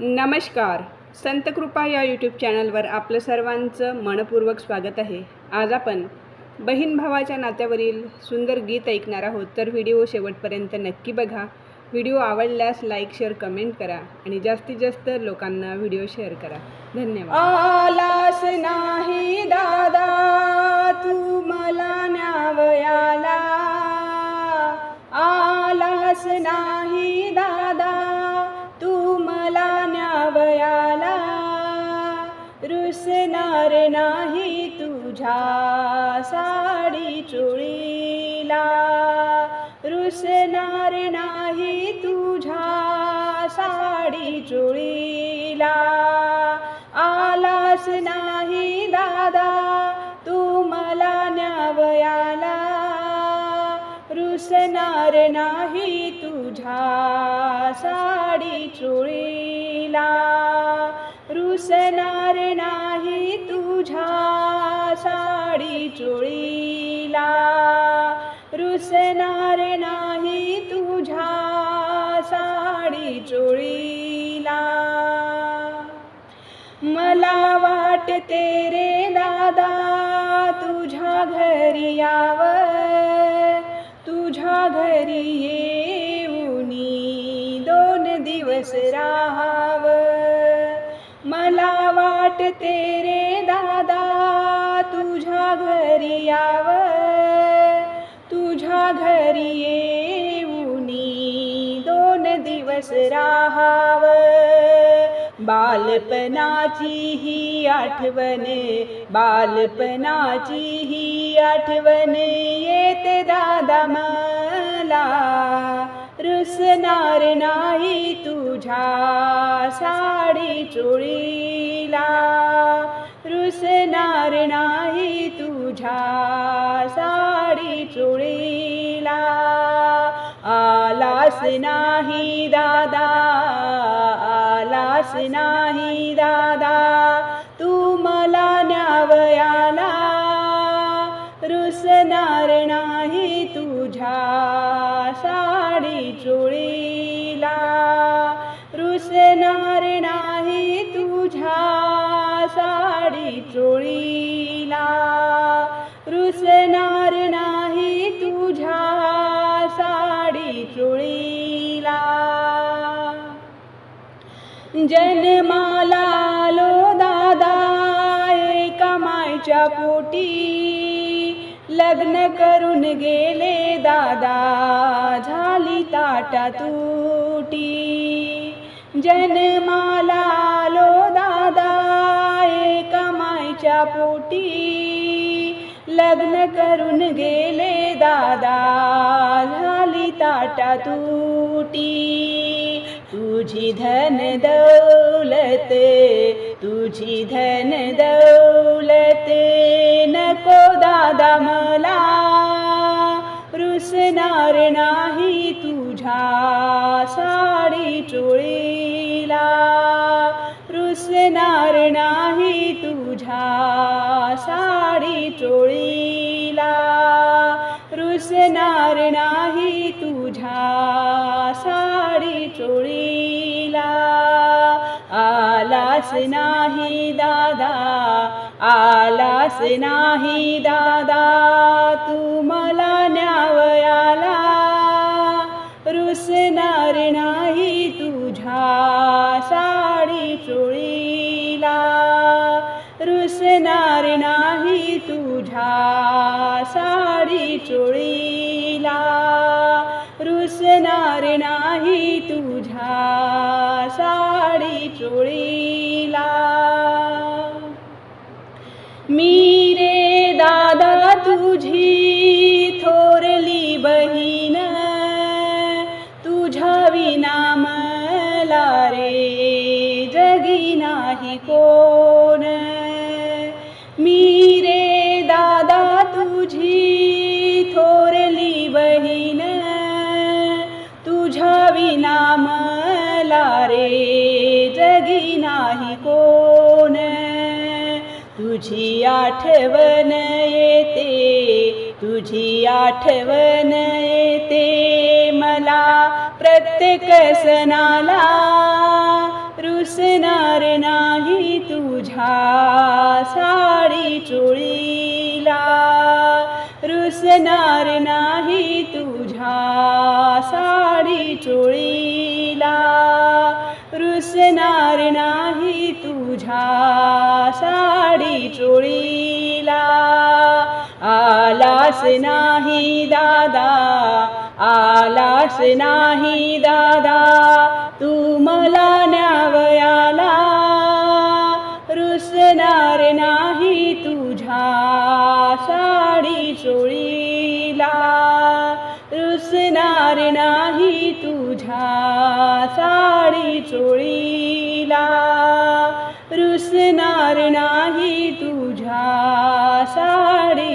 नमस्कार. संतकृपा या यूट्यूब चॅनलवर आपलं सर्वांचं मनपूर्वक स्वागत आहे. आज आपण बहीण भावाच्या नात्यावरील सुंदर गीत ऐकणार आहोत. तर व्हिडिओ शेवटपर्यंत नक्की बघा. व्हिडिओ आवडल्यास लाईक शेअर कमेंट करा आणि जास्तीत जास्त लोकांना व्हिडिओ शेअर करा. धन्यवाद. आलास नाही दादा. रुसणार नाही तुझ्या साडी चोळीला. रुसणार नाही तुझ्या साडी चोळीला. आलास नाही दादा तू मला न्यावयाला. रुसणार नाही तुझ्या साडी चोळीला. पुसणार नाही तुझ्या साडी चोळीला. रुसणार नाही तुझ्या साडी चोळीला. मला वाटते रे दादा तुझ्या घरी याव. तुझ्या घरी येऊनी दोन दिवस राहावं. वाटते रे दादा तुझ्या घरी याव. तुझ्या घरी येऊनी दोन दिवस राहाव. बालपणाची ही आठवण बालपणाची ही आठवण येते दादा मला. रुसणार नाही तुझ्या साडी चोळी. चोळीला रुसणार नाही तुझ्या साडी चोळीला. आलास नाही दादा आलास नाही दादा. तू मला न्यावयाला. रुसणार नाही तुझ्या साडी चोळी चोळीला रुसणार नाही तुझ्या साडी चुळीला. जन्माला आलो दादा कमायच्या पोटी. लग्न करून गेले दादा झाली ताटा तुटी जन्माला मायच्या पोटी लग्न करून गेले दादा झाली ताटा तुटी. तुझी धन दौलत तुझी धन दौलत नको दादा मला रुसणार नाही तुझ्या साडी चोळीला. रुसणार नाही तुझ्या साडी चोळीला रुसणार नाही तुझ्या साडी चोळीला. आलास नाही दादा आलास नाही दादा तू रुसणार नाही तुझ्या साडी चोळीला. रुसणार नाही तुझ्या साडी चोळीला. मी रे दादा तुझी थोरली बहीण तुझ्या विना मला रे जगी नाही कोण. तुझी आठवण येते तुझी आठवण येते. मला प्रत्येक सणाला रुसणार नाही तुझ्या साडी चोळीला. रुसणार नाही तुझ्या साडी चोळीला. रुसणार नाही तुझ्या साडी चोळीला. आलास नाही दादा आलास नाही दादा. तू मला न्यावयाला रुसणार नाही तुझ्या साडी चोळीला. रुसणार नाही तुझ्या साडी चोळीला. रुसणार नाही तुझ्या साडी